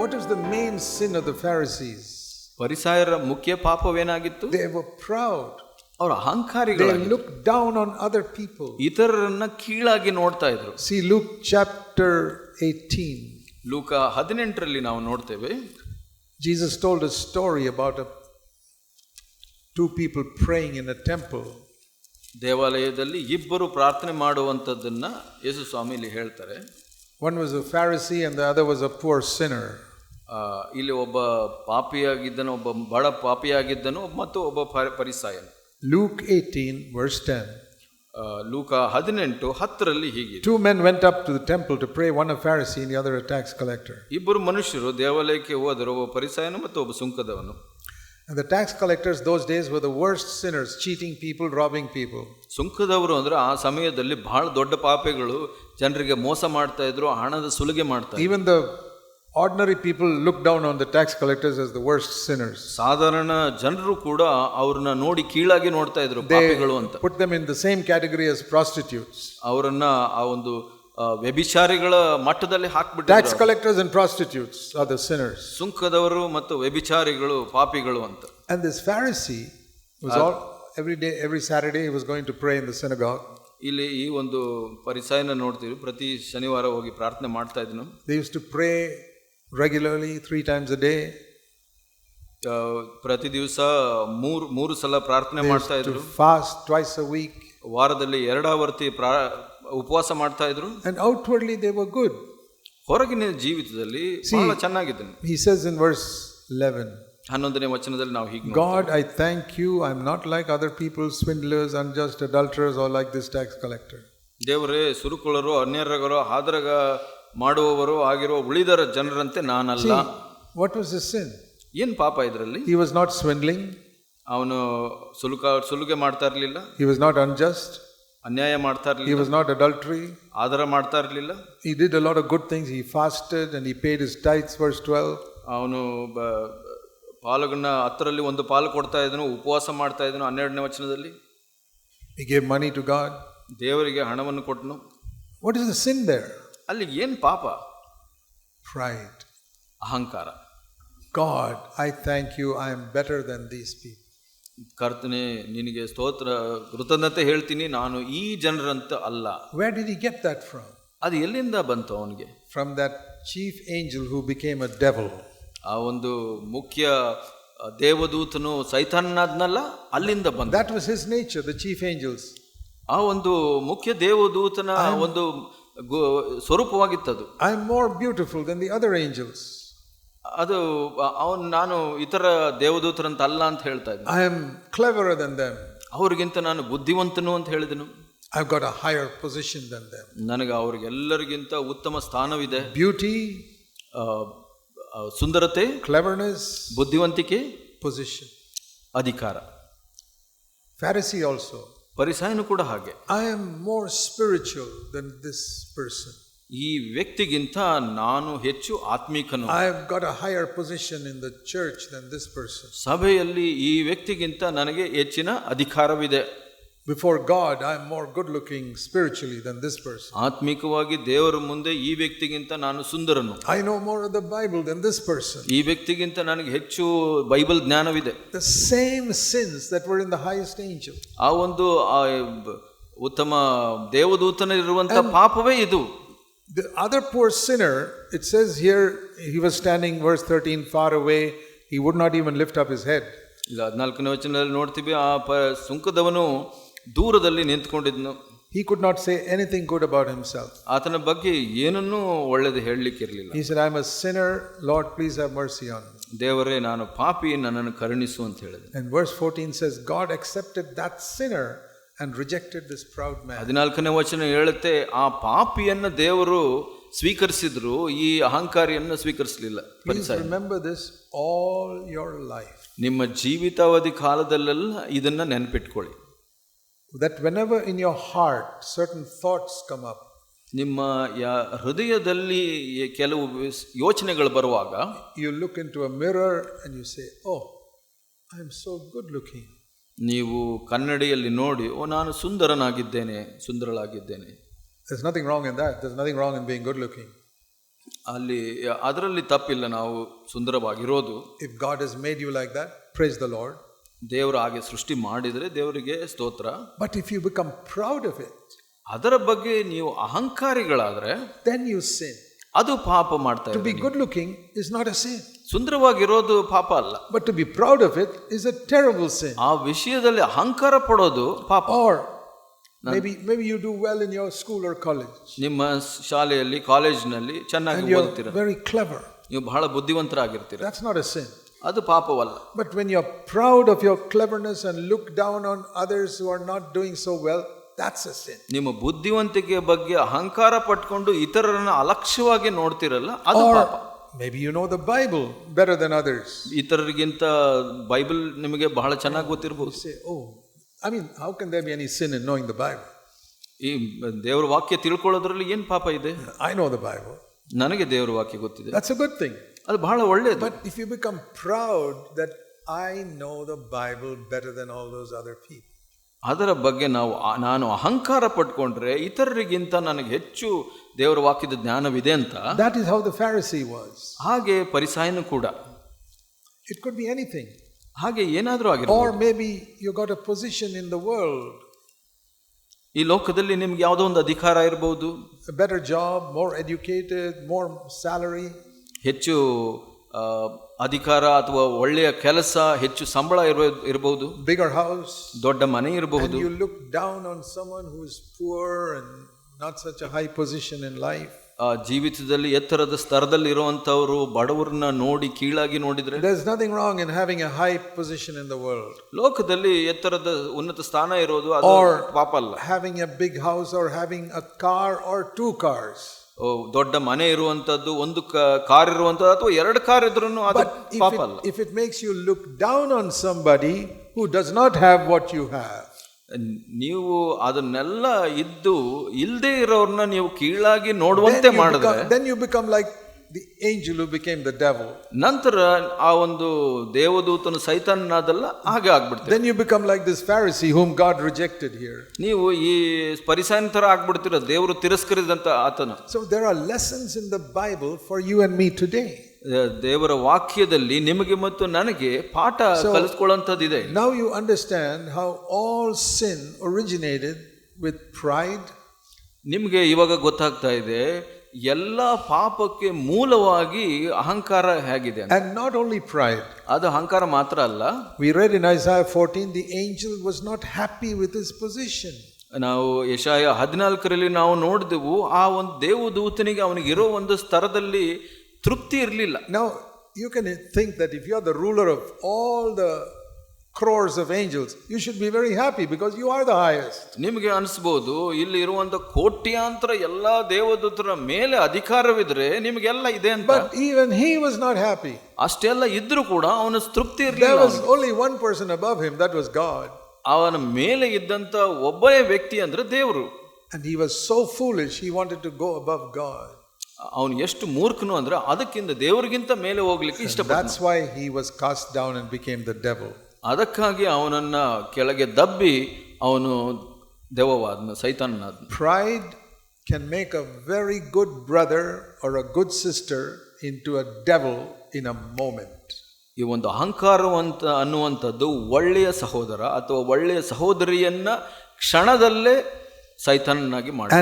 What is the main sin of the Pharisees? ಪರಿಸಾಯರ ಮುಖ್ಯ ಪಾಪವೇನಾಗಿತ್ತು They were proud. ಅವ್ರ They ಅಹಂಕಾರಿಗಳಾಗಿದ್ರು looked down on other people. ಇತರರನ್ನ ಕೀಳಾಗಿ ನೋಡ್ತಾ ಇದ್ರು See Luke chapter 18. ಲೂಕ ಹದಿನೆಂಟರಲ್ಲಿ ನಾವು ನೋಡ್ತೇವೆ Jesus told a story about a, two people praying in a temple. ದೇವಾಲಯದಲ್ಲಿ ಇಬ್ಬರು ಪ್ರಾರ್ಥನೆ ಮಾಡುವಂಥದ್ದನ್ನ ಯೇಸು ಸ್ವಾಮಿ ಇಲ್ಲಿ ಹೇಳ್ತಾರೆ One was a Pharisee and the other was a poor sinner. ಆ, ಇಲ್ಲಿ ಒಬ್ಬ ಪಾಪಿಯಾಗಿದ್ದನು ಒಬ್ಬ ಬಡ ಪಾಪಿಯಾಗಿದ್ದನು ಮತ್ತು ಒಬ್ಬ ಪ- ಪರಿಸಾಯನು Luke 18, verse 10. ಆ, ಲೂಕ ಹದಿನೆಂಟು ಹತ್ತರಲ್ಲಿ ಹೀಗಿದೆ Two men went up to the temple to pray, one a Pharisee and the other a tax collector. ಇಬ್ಬರು ಮನುಷ್ಯರು ದೇವಾಲಯಕ್ಕೆ ಹೋದರು ಒಬ್ಬ ಪರಿಸಾಯನು ಮತ್ತು ಒಬ್ಬ ಸುಂಕದವನು And the tax collectors those days were the worst sinners, cheating people, robbing people. ಸುಂಕದವರು ಅಂದ್ರೆ ಆ ಸಮಯದಲ್ಲಿ ಬಹಳ ದೊಡ್ಡ ಪಾಪಿಗಳು ಜನರಿಗೆ ಮೋಸ ಮಾಡ್ತಾ ಇದ್ರು ಹಣದ ಸುಲಿಗೆ ಮಾಡ್ತಾ ಇದ್ರು Even the ordinary people looked down on the tax collectors as the worst sinners. ಸಾಧಾರಣ ಜನರು ಕೂಡ ಅವ್ರನ್ನ ನೋಡಿ ಕೀಳಾಗಿ ನೋಡ್ತಾ ಇದ್ರು They ಪಾಪಿಗಳು ಅಂತ put them in the same category as prostitutes. ಅವರನ್ನ ಆ ಒಂದು ಆ, ವ್ಯಭಿಚಾರಿಗಳ ಮಟ್ಟದಲ್ಲಿ ಹಾಕ್ಬಿಟ್ಟಿದ್ರು Tax collectors and prostitutes are the sinners. ಸುಂಕದವರು ಮತ್ತು ವ್ಯಭಿಚಾರಿಗಳು ಪಾಪಿಗಳು ಅಂತ And this Pharisee was all every day, every Saturday, he was going to pray in the synagogue. ಇಲ್ಲಿ ಈ ಒಂದು ಪರಿಸಾಯನ ನೋಡ್ತೀವಿ. ಪ್ರತಿ ಶನಿವಾರ ಹೋಗಿ ಪ್ರಾರ್ಥನೆ ಮಾಡ್ತಾ ಇದ್ನು. They used to pray regularly three times a day. ಪ್ರತಿ ದಿವಸ ಮೂರು ಮೂರು ಸಲ ಪ್ರಾರ್ಥನೆ ಮಾಡ್ತಾ ಇದ್ರು. ಫಾಸ್ಟ್ ಟ್ವೈಸ್ ಅ ವೀಕ್ ವಾರದಲ್ಲಿ ಎರಡಾವರ್ತಿ ಪ್ರಾ ಉಪವಾಸ ಮಾಡ್ತಾ ಇದ್ರು. And outwardly they were good ಹೊರಗಿನ ಜೀವಿತದಲ್ಲಿ ಬಹಳ ಚೆನ್ನಾಗಿದ್ದನು. ಹಿ ಸೇಸ್ ಇನ್ ವರ್ಸ್ 11 ಹನ್ನೊಂದನೇ ವಚನದಲ್ಲಿ ನಾವು ಹೀಗೆ God, I thank you. I'm not like other people, swindlers, unjust adulterers, or like this tax collector. ದೇವರೇ ಸುರುಕುಳರು ಅನ್ಯರಗರು ಹಾದರಗ ಮಾಡುವವರು ಆಗಿರುವ ಉಳಿದರ ಜನರಂತೆ ನಾನಲ್ಲ What was his sin? ಏನ್ ಪಾಪ ಇದರಲ್ಲಿ He was not swindling, ಅವನು ಸುಲುಕ ಸುಲುಗೆ ಮಾಡ್ತಾ ಇರ್ಲಿಲ್ಲ he was not unjust, ಅನ್ಯಾಯ ಮಾಡ್ತಾ he ಇರ್ಲಿಲ್ಲ was not adultery. ಆದರ ಮಾಡ್ತಾ ಇರ್ಲಿಲ್ಲ He did a lot of good things. He fasted and he paid his tithes, verse 12. ಅವನು ಬ- ಪಾಲುಗಳನ್ನ ಹತ್ತರಲ್ಲಿ ಒಂದು ಪಾಲು ಕೊಡ್ತಾ ಇದ್ನು ಉಪವಾಸ ಮಾಡ್ತಾ ಇದ್ನು ಹನ್ನೆರಡನೇ ವಚನದಲ್ಲಿ. ಹಿ ಗೇ ಮನಿ ಟು ಗಾಡ್ ದೇವರಿಗೆ ಹಣವನ್ನು ಕೊಟ್ಟನು. What is the sin there ಅಲ್ಲಿ ಏನು ಪಾಪ? ಫ್ರೈಟ್ ಅಹಂಕಾರ. God I thank you I am better than these people ಕರ್ತನೆ ನಿನಗೆ ಸ್ತೋತ್ರ ಕೃತಜ್ಞತೆ ಹೇಳ್ತೀನಿ ನಾನು ಈ ಜನರಂತ ಅಲ್ಲ. Where did he get that from ಅದು ಎಲ್ಲಿಂದ ಬಂತು ಅವನಿಗೆ? From that chief angel who became a devil ಆ ಒಂದು ಮುಖ್ಯ ದೇವದೂತನು ಸೈತಾನನಾದ್ನಲ್ಲ ಅಲ್ಲಿಂದ ಬಂದ. That was his nature the chief angels ಆ ಒಂದು ಮುಖ್ಯ ದೇವದೂತನ ಒಂದು ಸ್ವರೂಪವಾಗಿತ್ತದು. I am more beautiful than the other angels ಅದು ಅವನು ನಾನು ಇತರ ದೇವದೂತರಂತ ಅಲ್ಲ ಅಂತ ಹೇಳ್ತಾ ಇದ್ದೆ. I am cleverer than them. ಅವರಿಗಿಂತ ನಾನು ಬುದ್ಧಿವಂತನು ಅಂತ ಹೇಳಿದನು. I got a higher position than them. ನನಗೆ ಅವ್ರಿಗೆಲ್ಲರಿಗಿಂತ ಉತ್ತಮ ಸ್ಥಾನವಿದೆ. ಆ, ಸುಂದರತೆ ಕ್ಲೆವರ್ನೆಸ್ ಬುದ್ಧಿವಂತಿಕೆ ಪೊಸಿಷನ್ ಅಧಿಕಾರ. ಫ್ಯಾರಿಸಿ ಆಲ್ಸೋ ಪರಿಸಾಯನು ಕೂಡ ಹಾಗೆ. I am more spiritual than this person ಈ ವ್ಯಕ್ತಿಗಿಂತ ನಾನು ಹೆಚ್ಚು ಆತ್ಮೀಕನು. I have got a higher position in the church than this person ಸಭೆಯಲ್ಲಿ ಈ ವ್ಯಕ್ತಿಗಿಂತ ನನಗೆ ಹೆಚ್ಚಿನ ಅಧಿಕಾರವಿದೆ. Before God, I'm more good looking spiritually than this person. ಆತ್ಮಿಕವಾಗಿ ದೇವರ ಮುಂದೆ ಈ ವ್ಯಕ್ತಿಗಿಂತ ನಾನು ಸುಂದರನು I know more of the Bible than this person. ಈ ವ್ಯಕ್ತಿಗಿಂತ ನನಗೆ ಹೆಚ್ಚು Bible ಜ್ಞಾನವಿದೆ The same sins that were in the highest angel. ಆ ಒಂದು ಆ ಬ- ಉತ್ತಮ ದೇವದೂತನಿರುವಂತ ಪಾಪವೇ ಇದು The other poor sinner, it says here, he was standing, verse 13, far away. He would not even lift up his head. ಈಗ ಹದಿನಾಲ್ಕನೇ ವಚನದಲ್ಲಿ ನೋಡ್ತೀವಿ ಆ ಪ ಸುಂಕದವನು ದೂರದಲ್ಲಿ ನಿಂತ್ಕೊಂಡಿದ್ನು He could not say anything good about himself. ಆತನ ಬಗ್ಗೆ ಏನನ್ನೂ ಒಳ್ಳೇದು ಹೇಳಲಿಕ್ಕಿರಲಿಲ್ಲ He said, I'm a sinner. Lord, please have mercy on me. ದೇವರೇ ನಾನು ಪಾಪಿ ನನ್ನನ್ನು ಕರುಣಿಸು ಅಂತ ಹೇಳಿದೆ And verse 14 says, God accepted that sinner and rejected this proud man. ಹದಿನಾಲ್ಕನೇ ವಚನ ಹೇಳುತ್ತೆ ಆ ಪಾಪಿಯನ್ನ ದೇವರು ಸ್ವೀಕರಿಸಿದ್ರು ಈ ಅಹಂಕಾರಿಯನ್ನ ಸ್ವೀಕರಿಸಲಿಲ್ಲ Please remember this all your life. ನಿಮ್ಮ ಜೀವಿತಾವಧಿ ಕಾಲದಲ್ಲೆಲ್ಲ ಇದನ್ನ ನೆನಪಿಟ್ಕೊಳ್ಳಿ That whenever in your heart certain thoughts come up, ನಿಮ್ಮ ಯಾ ಹೃದಯದಲ್ಲಿ ಈ ಕೆಲವು ವಿಸ್- ಯೋಚನೆಗಳು ಬರುವಾಗ you look into a mirror and you say, Oh, I'm so good looking. ನೀವು ಕನ್ನಡಿಯಲ್ಲಿ ನೋಡಿ ಓ ನಾನು ಸುಂದರನಾಗಿದ್ದೇನೆ ಸುಂದರಳಾಗಿದ್ದೇನೆ There's nothing wrong in that. There's nothing wrong in being good looking. ಅಲ್ಲಿ ಅದರಲ್ಲಿ ತಪ್ಪಿಲ್ಲ ನಾವು ಸುಂದರವಾಗಿರೋದು If God has made you like that, praise the Lord. ದೇವರು ಹಾಗೆ ಸೃಷ್ಟಿ ಮಾಡಿದರೆ ದೇವರಿಗೆ ಸ್ತೋತ್ರ. But if you become proud of it ಅದರ ಬಗ್ಗೆ ನೀವು ಅಹಂಕಾರಿಗಳಾದರೆ ದೆನ್ ಯು ಸೇನ್ ಅದು ಪಾಪ ಮಾಡ್ತಾ to be good looking is not a sin ಸುಂದರವಾಗಿರೋದು ಪಾಪ ಅಲ್ಲ. But to be proud of it is a terrible sin ಆ ವಿಷಯದಲ್ಲಿ ಅಹಂಕಾರ ಪಡೋದು ಪಾಪ. Or maybe maybe you do well in your school or college ನಿಮ್ಮ ಶಾಲೆಯಲ್ಲಿ ಕಾಲೇಜಿನಲ್ಲಿ ಚೆನ್ನಾಗಿ ಓದ್ತೀರ. very clever. ನೀವು ಬಹಳ ಬುದ್ಧಿವಂತರಾಗಿರ್ತೀರಾ. That's not a sin. ಅದು ಪಾಪವಲ್ಲ. But when are proud of your cleverness and look down on others who are not doing so well that's a sin. ನಿಮ್ಮ ಬುದ್ಧಿವಂತಿಕೆ ಬಗ್ಗೆ ಅಹಂಕಾರ ಪಟ್ಕೊಂಡು ಇತರರನ್ನು ಅಲಕ್ಷ್ಯವಾಗಿ ನೋಡ್ತಿರಲ್ಲ ಅದು ಪಾಪ ಪಾಪ. maybe you know the Bible better than others ಇತರರಿಗಿಂತ ಬೈಬಲ್ ನಿಮಗೆ ಬಹಳ ಚೆನ್ನಾಗಿ ಗೊತ್ತಿರಬಹುದು ಓ I mean how how can be be any sin in the the Bible? ಈ ದೇವರ ವಾಕ್ಯ ತಿಳ್ಕೊಳ್ಳೋದ್ರಲ್ಲಿ ಏನು ಪಾಪ ಇದೆ? ಐ ನೋ ದ ಬೈಬಲ್ ನನಗೆ ದೇವರ ವಾಕ್ಯ ಗೊತ್ತಿದೆ. That's a good thing. ಅದು ಬಹಳ ಒಳ್ಳೆಯದು But if you become proud that I know the Bible better than all those other people, ಅದರ ಬಗ್ಗೆ ನಾವು ಆ- ನಾನು ಅಹಂಕಾರ ಪಟ್ಕೊಂಡ್ರೆ ಇತರರಿಗಿಂತ ನನಗೆ ಹೆಚ್ಚು ದೇವರ ವಾಕ್ಯದ ಜ್ಞಾನವಿದೆ ಅಂತ that is how the Pharisee was. ಹಾಗೆ ಪರಿಸಾಯನು ಕೂಡ It could be anything. ಹಾಗೆ ಏನಾದರೂ ಆಗಿರ್ಬೋದು Or maybe you got a position in the world, ಈ ಲೋಕದಲ್ಲಿ ನಿಮ್ಗೆ ಯಾವುದೋ ಒಂದು ಅಧಿಕಾರ ಇರಬಹುದು a better job, more educated, more salary, ಹೆಚ್ಚು ಅಧಿಕಾರ ಅಥವಾ ಒಳ್ಳೆಯ ಕೆಲಸ ಹೆಚ್ಚು ಸಂಬಳ ಇರಬಹುದು? ಇರಬಹುದು ಹೌಸ್ ದೊಡ್ಡ ಮನೆ ಇರಬಹುದು? You look down on someone who is poor not such a high position in life. ಆ ಜೀವಿತದಲ್ಲಿ ಎತ್ತರದ ಸ್ತರದಲ್ಲಿ ಇರುವಂತವರು ಬಡವರನ್ನ ನೋಡಿ ಕೀಳಾಗಿ ನೋಡಿದ್ರೆ? There is nothing wrong in having a high position in the world ಲೋಕದಲ್ಲಿ ಎತ್ತರದ ಉನ್ನತ ಸ್ಥಾನ ಇರೋದು ಅದು ಪಾಪ ಅಲ್ಲ. Having a big house or having a car or two cars. ದೊಡ್ಡ ಮನೆ ಇರುವಂತದ್ದು ಒಂದು ಕಾರ್ ಇರುವಂತದ್ದು ಅಥವಾ ಎರಡು ಕಾರ್ ಇದ್ರೂ ಅದು ಪಾಪ ಅಲ್ಲ. If it makes you look down on somebody who does not have what you have ನೀವು ಅದನ್ನೆಲ್ಲ ಇದ್ದು ಇಲ್ಲದೆ ಇರೋರ್ನ ನೀವು ಕೀಳಾಗಿ ನೋಡುವಂತೆ ಮಾಡಿದ್ರೆ then you become like the angel became the devil ನಂತರ ಆ ಒಂದು ದೇವದೂತನ ಸೈತನ್ನಾದಲ್ಲ ಹಾಗೆ ಆಗ್ಬಿಡ್ತೀವಿ. Then you become like this Pharisee whom God rejected here ನೀವು ಈ ಪರಿಸಂತರ ಆಗ್ಬಿಡ್ತೀರ ದೇವರು ತಿರಸ್ಕರಿಸಿದಂತ ಆತನ. So there are lessons in the Bible for you and me today ದೇವರ ವಾಕ್ಯದಲ್ಲಿ ನಿಮಗೆ ಮತ್ತು ನನಗೆ ಪಾಠ ಕಲಿಸ್ಕೊಳ್ಳುವಂಥದ್ದಿದೆ. ನಾವು you understand how all sin originated with pride ನಿಮಗೆ ಇವಾಗ ಗೊತ್ತಾಗ್ತಾ ಇದೆ ಎಲ್ಲ ಪಾಪಕ್ಕೆ ಮೂಲವಾಗಿ ಅಹಂಕಾರ ಹೇಗಿದೆ ಅಂಡ್ ನಾಟ್ ಓನ್ಲಿ ಪ್ರೈಡ್. ಅದು ಅಹಂಕಾರ ಮಾತ್ರ ಅಲ್ಲ. We read in Isaiah 14 the angel was not happy with his position ನಾವು ಯಶಾಯ ಹದಿನಾಲ್ಕರಲ್ಲಿ ನಾವು ನೋಡಿದೆವು ಆ ಒಂದು ದೇವದೂತನಿಗೆ ಅವನಿಗೆ ಇರೋ ಒಂದು ಸ್ತರದಲ್ಲಿ ತೃಪ್ತಿ ಇರಲಿಲ್ಲ. ನಾವು you can think that if you are the ruler of all the crores of angels, you should be very happy because you are the highest. ನಿಮಗೆ ಅನಿಸ್ಬೋದು ಇಲ್ಲಿ ಇರುವಂತ ಕೋಟ್ಯಾಂತರ ಎಲ್ಲಾ ದೇವದೂತರ ಮೇಲೆ ಅಧಿಕಾರವಿದ್ರೆ ನಿಮಗೆಲ್ಲ ಇದೆ ಅಂತ But even he was not happy. ಅಷ್ಟೆಲ್ಲ ಇದ್ರೂ ಕೂಡ ಅವನ ತೃಪ್ತಿ There ಇರಲಿಲ್ಲ was only one person above him, that was God. ಅವನ ಮೇಲೆ ಇದ್ದಂತ ಒಬ್ಬನೇ ವ್ಯಕ್ತಿ ಅಂದ್ರೆ ದೇವರು And he was so foolish, he wanted to go above God. ಅವನು ಎಷ್ಟು ಮೂರ್ಖನು ಅಂದ್ರೆ ಅದಕ್ಕಿಂತ ದೇವರಿಗಿಂತ ಮೇಲೆ ಹೋಗ್ಲಿಕ್ಕೆ ಇಷ್ಟಪಡ್ತಾನೆ That's why he was cast down and became the devil. ಅದಕ್ಕಾಗಿ ಅವನನ್ನು ಕೆಳಗೆ ದಬ್ಬಿ ಅವನು ದೆವವಾದ ಸೈತನ್ನಾದ pride can make a very good brother or a good sister into a devil in a moment ಈ ಒಂದು ಅಹಂಕಾರವಂತ ಅನ್ನುವಂಥದ್ದು ಒಳ್ಳೆಯ ಸಹೋದರ ಅಥವಾ ಒಳ್ಳೆಯ ಸಹೋದರಿಯನ್ನು ಕ್ಷಣದಲ್ಲೇ ಸೈತನ್ನಾಗಿ ಮಾಡಿ.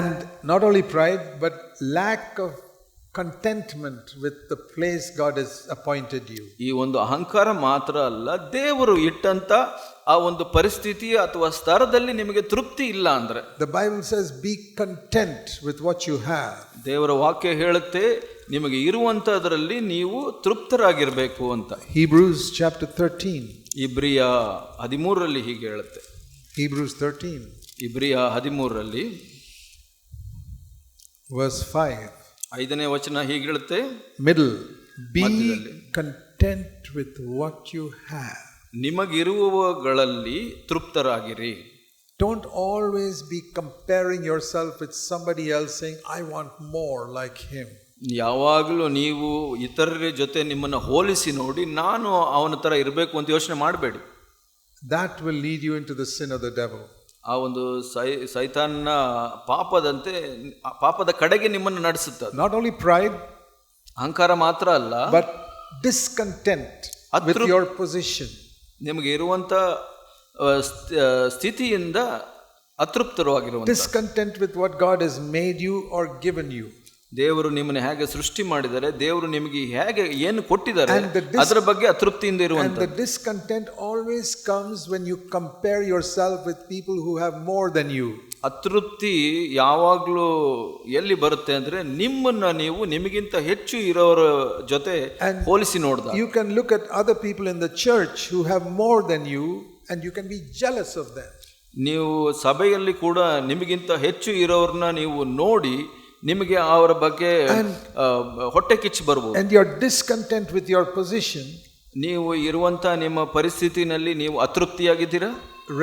Not only pride but lack of contentment with the place God has appointed you. ಈ ಒಂದು ಅಹಂಕಾರ ಮಾತ್ರ ಅಲ್ಲ ದೇವರು ಇಟ್ಟಂತ ಆ ಒಂದು ಪರಿಸ್ಥಿತಿ ಅಥವಾ ಸ್ತರದಲ್ಲಿ ನಿಮಗೆ ತೃಪ್ತಿ ಇಲ್ಲ ಅಂದ್ರೆ. The Bible says be content with what you have ದೇವರ ವಾಕ್ಯ ಹೇಳುತ್ತೆ ನಿಮಗೆ ಇರುವಂತದ್ರಲ್ಲಿ ನೀವು ತೃಪ್ತರಾಗಿರಬೇಕು ಅಂತ. ಹೀಬ್ರೂಸ್ ಚಾಪ್ಟರ್ ಥರ್ಟೀನ್ ಇಬ್ರಿಯ ಹದಿಮೂರರಲ್ಲಿ ಹೀಗೆ ಹೇಳುತ್ತೆ. ಹೀಬ್ರೂಸ್ ಥರ್ಟೀನ್ ಇಬ್ರಿಯ ಹದಿಮೂರರಲ್ಲಿ ವಸ್ 5. ಐದನೇ ವಚನ ಹೀಗಿರುತ್ತೆ middle be content with what you have ನಿಮಗಿರುವಗಳಲ್ಲಿ ತೃಪ್ತರಾಗಿರಿ. Don't always be comparing yourself with somebody else I want more like him ಯಾವಾಗಲೂ ನೀವು ಇತರರ ಜೊತೆ ನಿಮ್ಮನ್ನು ಹೋಲಿಸಿ ನೋಡಿ ನಾನು ಅವನ ಥರ ಇರಬೇಕು ಅಂತ ಯೋಚನೆ ಮಾಡಬೇಡಿ. That will lead you into the sin of the ಆ ಒಂದು ಸೈ ಸೈತಾನ್ನ ಪಾಪದಂತೆ ಪಾಪದ ಕಡೆಗೆ ನಿಮ್ಮನ್ನು ನಡೆಸುತ್ತೆ ನಾಟ್ ಓನ್ಲಿ ಪ್ರೈಡ್ pride, ಅಹಂಕಾರ ಮಾತ್ರ ಅಲ್ಲ but discontent with position your position. ನಿಮಗೆ ಇರುವಂಥ ಸ್ಥಿತಿಯಿಂದ ಅತೃಪ್ತರವಾಗಿರುವ discontent with what God has made you or given you. ದೇವರು ನಿಮ್ಮನ್ನು ಹೇಗೆ ಸೃಷ್ಟಿ ಮಾಡಿದರೆ ದೇವರು ನಿಮಗೆ ಹೇಗೆ ಏನು ಕೊಟ್ಟಿದ್ದಾರೆ ಅದರ ಬಗ್ಗೆ ಅತೃಪ್ತಿಯಿಂದ ಇರುವಂತಹ discontent always comes when you compare yourself with people who have more than you ಅತೃಪ್ತಿ ಯಾವಾಗಲೂ ಎಲ್ಲಿ ಬರುತ್ತೆ ಅಂದರೆ ನಿಮ್ಮನ್ನು ನೀವು ನಿಮಗಿಂತ ಹೆಚ್ಚು ಇರೋರ ಜೊತೆ ಹೋಲಿಸಿ ನೋಡಿದ you can look at other people in the church who have more than you and you can be jealous of the ನೀವು ಸಭೆಯಲ್ಲಿ ಕೂಡ ನಿಮಗಿಂತ ಹೆಚ್ಚು ಇರೋರನ್ನ ನೀವು ನೋಡಿ ನಿಮಗೆ ಅವರ ಬಗ್ಗೆ ಹೊಟ್ಟೆ ಕಿಚ್ಚು ಬರ್ಬೋದು And you're discontent with your position. ನೀವು ಇರುವಂತ ನಿಮ್ಮ ಪರಿಸ್ಥಿತಿನಲ್ಲಿ ನೀವು ಅತೃಪ್ತಿಯಾಗಿದ್ದೀರಾ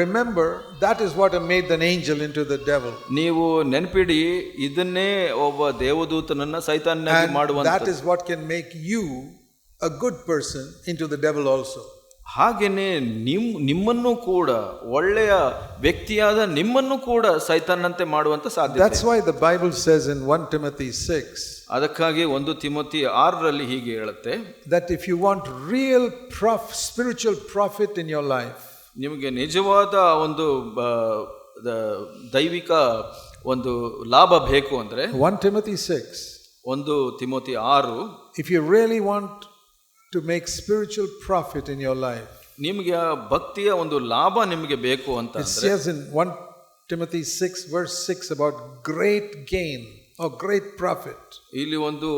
Remember, that is what made an angel into the devil. ನೀವು ನೆನಪಿಡಿ ಇದನ್ನೇ ಒಬ್ಬ ದೇವದೂತನನ್ನ ಸೈತಾನ್ನಾಗಿ And ಮಾಡುವಂತ that is what can make you a good person into the devil also. ಹಾಗೆಯೇ ನಿಮ್ ನಿಮ್ಮನ್ನು ಕೂಡ ಒಳ್ಳೆಯ ವ್ಯಕ್ತಿಯಾದ ನಿಮ್ಮನ್ನು ಕೂಡ ಸೈತನಂತೆ ಮಾಡುವಂತ ಸಾಧ್ಯತೆ. Why the Bible says in one Timothy six ಅದಕ್ಕಾಗಿ ಒಂದು ತಿಮತಿ ಆರರಲ್ಲಿ ಹೀಗೆ ಹೇಳುತ್ತೆ. That if you want real ಪ್ರಾಫ್ spiritual profit in your life ನಿಮಗೆ ನಿಜವಾದ ಒಂದು ದೈವಿಕ ಒಂದು ಲಾಭ ಬೇಕು ಅಂದರೆ ಒನ್ ಟಿಮತಿ ಸಿಕ್ಸ್ ಒಂದು ತಿಮೋತಿ ಆರು if you really want to make spiritual profit in your life, ನಿಮಗೆ ಆ ಭಕ್ತಿಯ ಒಂದು ಲಾಭ ನಿಮಗೆ ಬೇಕು ಅಂತ it ಅಂದ್ರೆ says in 1 Timothy 6, verse 6, about great gain or great profit. ಇಲ್ಲಿ ಒಂದು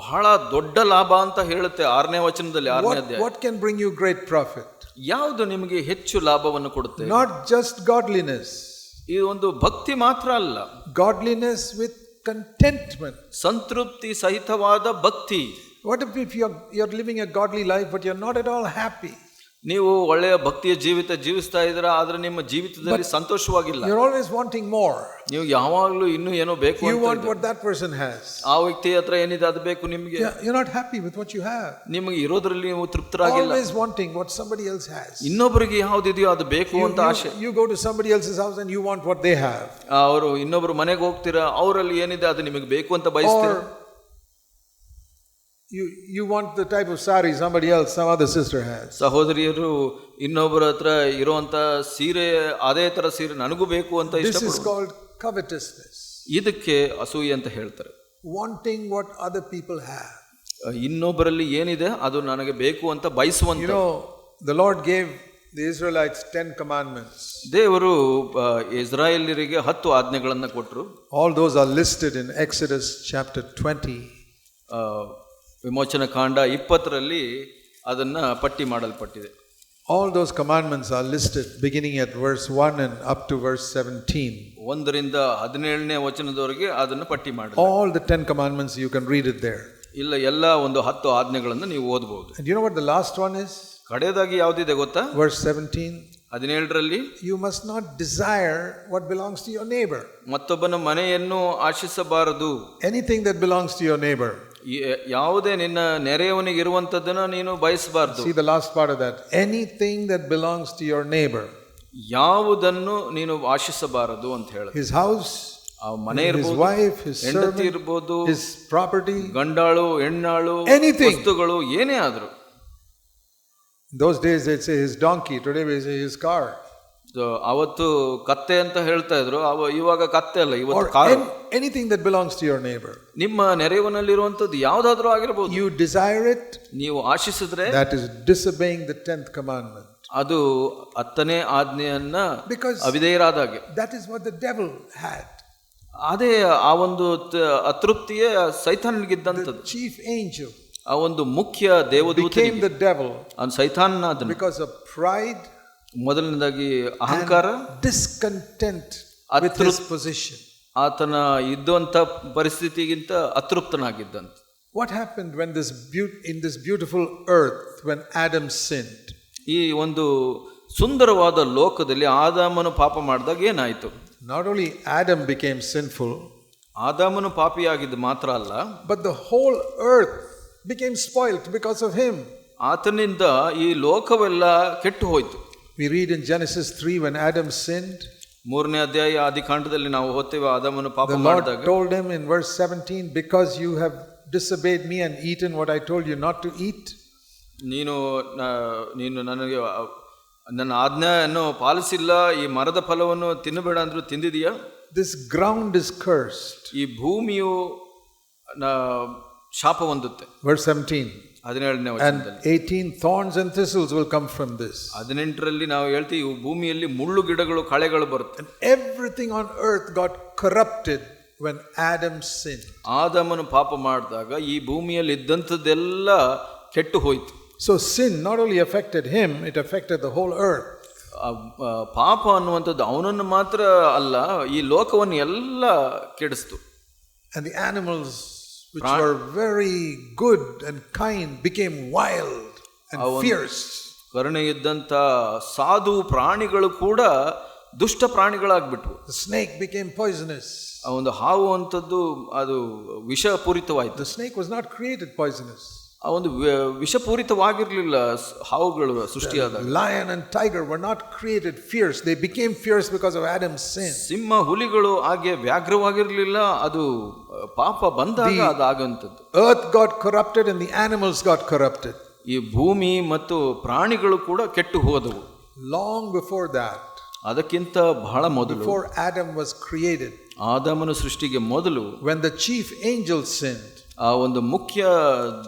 ಬಹಳ ದೊಡ್ಡ ಲಾಭ ಅಂತ ಹೇಳುತ್ತೆ ಆರನೇ ವಚನದಲ್ಲಿ ಆರನೇ What, ಅಧ್ಯಾಯ what can bring you great profit? ಯಾವುದು ನಿಮಗೆ ಹೆಚ್ಚು ಲಾಭವನ್ನು ಕೊಡುತ್ತೆ Not just godliness, ಇದು ಒಂದು ಭಕ್ತಿ ಮಾತ್ರ ಅಲ್ಲ godliness with contentment. ಸಂತೃಪ್ತಿ ಸಹಿತವಾದ ಭಕ್ತಿ What if, if you're, you're living a godly life but you're not at all happy? ನೀವು ಒಳ್ಳೆಯ ಭಕ್ತಿಯ ಜೀವಿತ ಜೀವಿಸ್ತಾ ಇದ್ದೀರಾ ಆದ್ರೆ ನಿಮ್ಮ ಜೀವಿತದಲ್ಲಿ ಸಂತೋಷವಾಗಿಲ್ಲ You're always wanting more. ನೀವು ಯಾವಾಗ್ಲೂ ಇನ್ನೂ ಏನೋ ಬೇಕು You ಅಂತ want ಇದ್ದೀರಾ. what that person has. ಆ ವ್ಯಕ್ತಿ ಹತ್ರ ಏನಿದೆ ಅದು ಬೇಕು ನಿಮಗೆ Yeah, You're not happy with what you have. ನಿಮಗೆ ಇರೋದ್ರಲ್ಲಿ ನೀವು ತೃಪ್ತರಾಗಿಲ್ಲ Always wanting what somebody else has. ಇನ್ನೊಬ್ಬರಿಗೆ ಯಾವ್ದಿದೆಯೋ ಅದು ಬೇಕು You, ಅಂತ ಆಶೆ you, you go to somebody else's house and you want what they have. ಅವರು ಇನ್ನೊಬ್ರು ಮನೆಗೆ ಹೋಗ್ತೀರಾ ಅವರಲ್ಲಿ ಏನಿದೆ ಅದು ನಿಮಗೆ ಬೇಕು ಅಂತ ಬಯಸ್ತೀರಾ Or you, you want the type of sari somebody else, some other sister has. ಸಹೋದರಿಯರು ಇನ್ನೊಬ್ಬರ ಹತ್ರ ಇರುವಂತ ಸೀರೆ ಅದೇ ತರ ಸೀರೆ ನನಗೂ ಬೇಕು ಅಂತ This is ಇಷ್ಟಪಡುವುದು called covetousness. ಇದಕ್ಕೆ ಅಸೂಯೆ ಅಂತ ಹೇಳ್ತಾರೆ Wanting what other people have. ಇನ್ನೊಬ್ಬರಲ್ಲಿ ಏನಿದೆ ಅದು ನನಗೆ ಬೇಕು ಅಂತ You ಬಯಸುವಂತ know, the Lord gave the Israelites Ten Commandments. ದೇವರು ಆ, ಇಸ್ರಾಯೇಲ್ಯರಿಗೆ ಹತ್ತು ಆಜ್ಞೆಗಳನ್ನ ಕೊಟ್ಟರು All those are listed in Exodus chapter 20. ಆ, ವಿಮೋಚನ ಕಾಂಡ ಇಪ್ಪತ್ತರಲ್ಲಿ ಅದನ್ನ ಪಟ್ಟಿ ಮಾಡಲ್ಪಟ್ಟಿದೆ All those commandments are listed beginning at verse 1 and up to verse 17. ಒಂದರಿಂದ ಹದಿನೇಳನೇ ವಚನದವರೆಗೆ ಅದನ್ನು ಪಟ್ಟಿ ಮಾಡಿ All the 10 Commandments, you can read it there. ಇಲ್ಲ ಎಲ್ಲ ಒಂದು ಹತ್ತು ಆಜ್ಞೆಗಳನ್ನು ನೀವು ಓದಬಹುದು you know what the last one is? ಕಡೆಯದಾಗಿ ಯಾವ್ದಿದೆ ಗೊತ್ತಾ Verse 17. ಹದಿನೇಳರಲ್ಲಿ You must not desire what belongs to your neighbor. ಮತ್ತೊಬ್ಬನ ಮನೆಯನ್ನು ಆಶಿಸಬಾರದು Anything that belongs to your neighbor. ಯಾವುದೇ ನಿನ್ನ ನೆರೆಯವನಿಗೆ ಇರುವಂತದ್ದನ್ನ ನೀನು ಬಯಸಬಾರದು. See the last part of that anything that belongs to your neighbour ಯಾವುದನ್ನು ನೀನು ಆಶಿಸಬಾರದು ಅಂತ ಹೇಳಿ ಹಿಸ್ ಹೌಸ್ ಆ ಮನೆ his ಇರ್ಬೋದು ವೈಫ್ ಹಿಸ್ ಹೆಂಡತಿ ಇರ್ಬೋದು his property. ಗಂಡಾಳು ಹೆಣ್ಣಾಳು ಎನಿಥಿಂಗ್ ವಸ್ತುಗಳು ಏನೇ ಆದರೂ. Those those days his say his donkey, today we ಅವತ್ತು ಕತ್ತೆ ಅಂತ ಹೇಳ್ತಾ ಇದ್ರು. ಅವ ಇವಾಗ ಕತ್ತೆ ಅಲ್ಲ ಇವತ್ತು anything that belongs to your neighbour ನಿಮ್ಮ ನೆರೆಯವನಲ್ಲಿ ಇರುವಂತದ್ದು ಆಗಿರ್ಬೋದು. ಯು ಡಿಸೈರ್ ಇಟ್ ನೀವು ಆಶಿಸಿದ್ರೆ that is disobeying the tenth commandment ಅದು ಹತ್ತನೇ ಆಜ್ಞೆಯನ್ನ because ಅವಿದೇಯರಾದಾಗೆ that is what the devil had ಅದೇ ಆ ಒಂದು ಅತೃಪ್ತಿಯೇ ಸೈತಾನಿಗಿದ್ದಂಥದ್ದು ಚೀಫ್ ಏಂಜಲ್ ಆ ಒಂದು ಮುಖ್ಯ ದೇವದೂತ ದ ಡೆವಲ್ ಅಂದ್ ಸೈತಾನ್ ಅದನ್ನ ಬಿಕಾಸ್ ಆಫ್ ಪ್ರೈಡ್ ಮೊದಲನೇದಾಗಿ ಅಹಂಕಾರ ಡಿಸ್ಕಂಟೆಂಟ್ ಪೊಸಿಷನ್ ಆತನ ಇದ್ದಂಥ ಪರಿಸ್ಥಿತಿಗಿಂತ ಅತೃಪ್ತನಾಗಿದ್ದಂತ. What happen when this ಬ್ಯೂಟ್ in this beautiful earth when Adam sinned ಈ ಒಂದು ಸುಂದರವಾದ ಲೋಕದಲ್ಲಿ ಆದಾಮನು ಪಾಪ ಮಾಡಿದಾಗ ಏನಾಯಿತು? Not only Adam became sinful ಆದಾಮನು ಪಾಪಿಯಾಗಿದ್ದು ಮಾತ್ರ ಅಲ್ಲ but the whole earth became spoiled because of him ಆತನಿಂದ ಈ ಲೋಕವೆಲ್ಲ ಕೆಟ್ಟು ಹೋಯ್ತು. We read in Genesis 3 when Adam sinned, ಮೂರನೇ ಅಧ್ಯಾಯ ಆದಿಕಾಂಡದಲ್ಲಿ ನಾವು ಓದ್ತೇವೆ ಆದಾಮನು ಪಾಪ the Lord ಮಾಡಿದಾಗ told him in verse 17, Because you have disobeyed me and eaten what I told you not to eat? ನೀನು ನ- ನೀನು ನನಗೆ ಅ- ನನ್ನ ಆಜ್ಞೆಯನ್ನು ಪಾಲಿಸಿಲ್ಲ ಈ ಮರದ ಫಲವನ್ನು ತಿನ್ನಬೇಡ ಅಂದ್ರೂ ತಿಂದಿದೀಯಾ This ground is cursed. ಈ ಭೂಮಿಯು ನ- ಶಾಪ ಹೊಂದುತ್ತೆ Verse 17. ಹದಿನೇಳನೇ And ವಚನದಲ್ಲಿ 18 thorns and thistles will come from this. ಹದಿನೆಂಟರಲ್ಲಿ ನಾವು ಹೇಳ್ತೀವಿ ಇವು ಭೂಮಿಯಲ್ಲಿ ಮುಳ್ಳು ಗಿಡಗಳು ಕಳೆಗಳು ಬರುತ್ತೆ And everything on earth got corrupted when Adam sinned. ಆದಮನು ಪಾಪ ಮಾಡಿದಾಗ ಈ ಭೂಮಿಯಲ್ಲಿ ಇದ್ದಂಥದ್ದೆಲ್ಲ ಕೆಟ್ಟು ಹೋಯ್ತು So sin not only affected him, it affected the whole earth. ಆ, ಆ, ಪಾಪ ಅನ್ನುವಂಥದ್ದು ಅವನನ್ನು ಮಾತ್ರ ಅಲ್ಲ ಈ ಲೋಕವನ್ನು ಎಲ್ಲ ಕೆಡಿಸ್ತು And the animals, which were very good and kind, became wild and fierce. ಕರುಣೆ ಇದ್ದಂಥ ಸಾಧು ಪ್ರಾಣಿಗಳು ಕೂಡ ದುಷ್ಟ ಪ್ರಾಣಿಗಳಾಗ್ಬಿಟ್ವು The snake became poisonous. ಆ ಒಂದು ಹಾವು ಅಂಥದ್ದು ಅದು ವಿಷಪೂರಿತವಾಯಿತು The snake was not created poisonous. ಆ ಒಂದು ವಿ- ವಿಷಪೂರಿತವಾಗಿರಲಿಲ್ಲ ಸ್- ಹಾವುಗಳು ಸೃಷ್ಟಿಯಾದಾಗ Lion and tiger were not created fierce. They became fierce because of Adam's sin. ಸಿಂಹ ಹುಲಿಗಳು ಹಾಗೆ ವ್ಯಾಘ್ರವಾಗಿರಲಿಲ್ಲ ಅದು ಆ, ಪಾಪ ಬಂದಾಗ ಅದು ಆಗುವಂಥದ್ದು Earth got corrupted and the animals got corrupted. ಈ ಭೂಮಿ ಮತ್ತು ಪ್ರಾಣಿಗಳು ಕೂಡ ಕೆಟ್ಟು ಹೋದವು Long before that, ಅದಕ್ಕಿಂತ ಬಹಳ ಮೊದಲು before Adam was created, ಆದಾಮನ ಸೃಷ್ಟಿಗೆ ಮೊದಲು when the chief angel sinned, ಆ ಒಂದು ಮುಖ್ಯ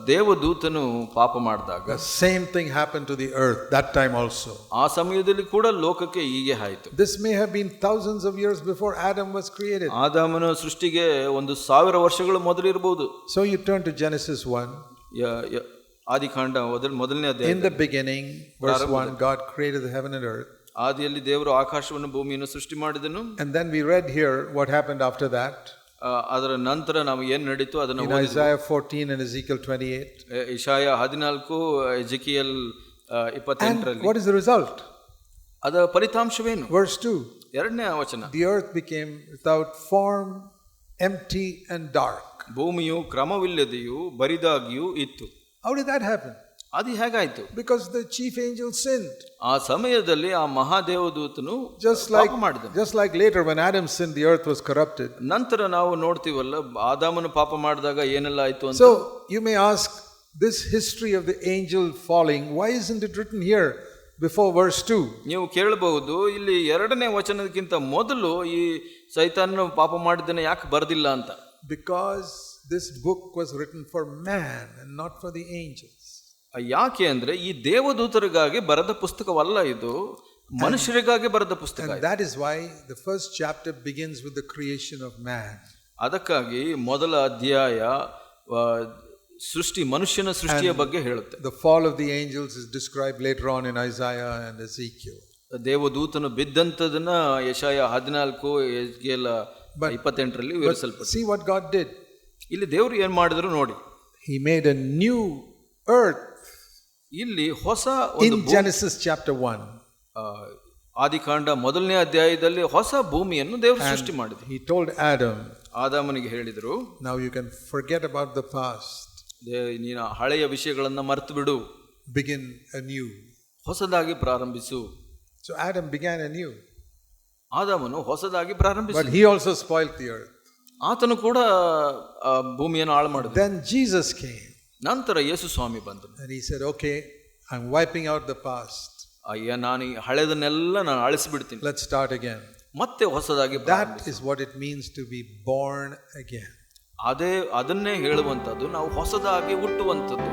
ದೇವದೂತನು ಪಾಪ ಮಾಡಿದಾಗ the same thing happened to the earth that time also. ಆ ಸಮಯದಲ್ಲಿ ಕೂಡ ಲೋಕಕ್ಕೆ ಹೀಗೆ ಆಯಿತು This may have been thousands of years before Adam was created. ಆದಾಮನ ಸೃಷ್ಟಿಗೆ ಒಂದು ಸಾವಿರ ವರ್ಷಗಳು ಮೊದಲಿರಬಹುದು So you turn to Genesis 1. ಯ- ಯ- ಆದಿಕಾಂಡ ಮೊದಲ ಮೊದಲನೇ ಅಧ್ಯಾಯ In the beginning, verse 1, God created the heaven and earth. ಆದಿಯಲ್ಲಿ ದೇವರು ಆಕಾಶವನ್ನು ಭೂಮಿಯನ್ನು ಸೃಷ್ಟಿ ಮಾಡಿದನು And then we read here what happened after that. ಆ, ಅದರ ನಂತರ ನಾವು ಏನ್ ನಡೀತು ಅದನ್ನು In Isaiah 14 and Ezekiel 28. ಇಶಾಯ ಹದಿನಾಲ್ಕು ಎಜಿಕಿಯಲ್ And ಇಪ್ಪತ್ತೆಂಟರಲ್ಲಿ what is the result? ಅದರ ಫಲಿತಾಂಶವೇನು Verse 2 ಎರಡನೇ ವಚನ The earth became without form, empty, and dark. ಭೂಮಿಯು ಕ್ರಮವಿಲ್ಲದೆಯೂ ಬರಿದಾಗಿಯೂ ಇತ್ತು How did that happen? ಅದು ಹೇಗಾಯ್ತು Because the chief angel sinned. ಆ ಸಮಯದಲ್ಲಿ ಆ ಮಹಾದೇವದೂತನು Just ಪಾಪ like, ಮಾಡಿದನು just like later when Adam sinned, the earth was corrupted. ನಂತರ ನಾವು ನೋಡ್ತೀವಲ್ಲ ಆದಾಮನು ಪಾಪ ಮಾಡಿದಾಗ ಏನೆಲ್ಲ ಆಯ್ತು ಅಂತ So you may ask, this history of the angel falling, why isn't it written here before verse 2? ನೀವು ಕೇಳಬಹುದು ಇಲ್ಲಿ ಎರಡನೇ ವಚನಕ್ಕಿಂತ ಮೊದಲು ಈ ಸೈತಾನ ಪಾಪ ಮಾಡಿದ್ದನ್ನ ಯಾಕೆ ಬರ್ದಿಲ್ಲ ಅಂತ Because this book was written for man and not for the angels. ಯಾಕೆ ಅಂದರೆ ಈ ದೇವದೂತರಿಗಾಗಿ ಬರೆದ ಪುಸ್ತಕವಲ್ಲ ಇದು ಮನುಷ್ಯರಿಗಾಗಿ ಬರೆದ ಪುಸ್ತಕ that is why the first chapter begins with the creation of man ಅದಕ್ಕಾಗಿ ಮೊದಲ ಅಧ್ಯಾಯ ಸೃಷ್ಟಿ ಮನುಷ್ಯನ ಸೃಷ್ಟಿಯ ಬಗ್ಗೆ ಹೇಳುತ್ತೆ. The fall of the angels is describe later on in Isaiah and Ezekiel ದೇವದೂತನ ಬಿದ್ದಂಥದನ್ನ ಯಶಾಯ 14 ಎಸ್ಕೆಲ್ 28 ರಲ್ಲಿ ವಿವರಿಸಲ್ಪ ಸಿ ವಾಟ್ ಗಾಡ್ ಡಿಡ್ ಇಲ್ಲಿ ದೇವರು ಏನು ಮಾಡಿದ್ರು ನೋಡಿ. He made a new earth ಇಲ್ಲಿ ಹೊಸ ಒಂದು ಜೆನಿಸಿಸ್ Genesis chapter 1. ಆ, ಆದಿಕಾಂಡ ಮೊದಲನೇ ಅಧ್ಯಾಯದಲ್ಲಿ ಹೊಸ ಭೂಮಿಯನ್ನು ದೇವರು ಸೃಷ್ಟಿ ಮಾಡಿದ್ರು. ಈ ಟೋಲ್ಡ್ ಆಡಮ್ ಆದಾಮನಿಗೆ ಹೇಳಿದರು Now you can forget about the past, ದೇ- ನೀನು ಹಳೆಯ ವಿಷಯಗಳನ್ನು ಮರೆತು ಬಿಡು ಬಿಗಿನ್ ಅ ನ್ಯೂ ಹೊಸದಾಗಿ ಪ್ರಾರಂಭಿಸು. So Adam began a new ಆದಾಮನು ಹೊಸದಾಗಿ ಪ್ರಾರಂಭಿಸಿದ he also spoil spoiled the earth. ಆತನು ಕೂಡ ಭೂಮಿಯನ್ನು ಹಾಳು ಮಾಡಿದ ದೆನ್ ಜೀಸಸ್ came. ನಂತರ ಯೇಸು ಸ್ವಾಮಿ ಬಂದರು. ಸರಿ sir okay I am wiping out the past ಅಯ್ಯ ನಾನು ಈ ಹಳೆದನ್ನೆಲ್ಲ ನಾನು ಅಳಿಸಿಬಿಡ್ತೀನಿ. ಲೆಟ್ ಸ್ಟಾರ್ಟ್ ಅಗೇನ್ ಮತ್ತೆ ಹೊಸದಾಗಿ that is what it means to be born again ಅದೇ ಅದನ್ನೇ ಹೇಳುವಂಥದ್ದು ನಾವು ಹೊಸದಾಗಿ ಹುಟ್ಟುವಂಥದ್ದು.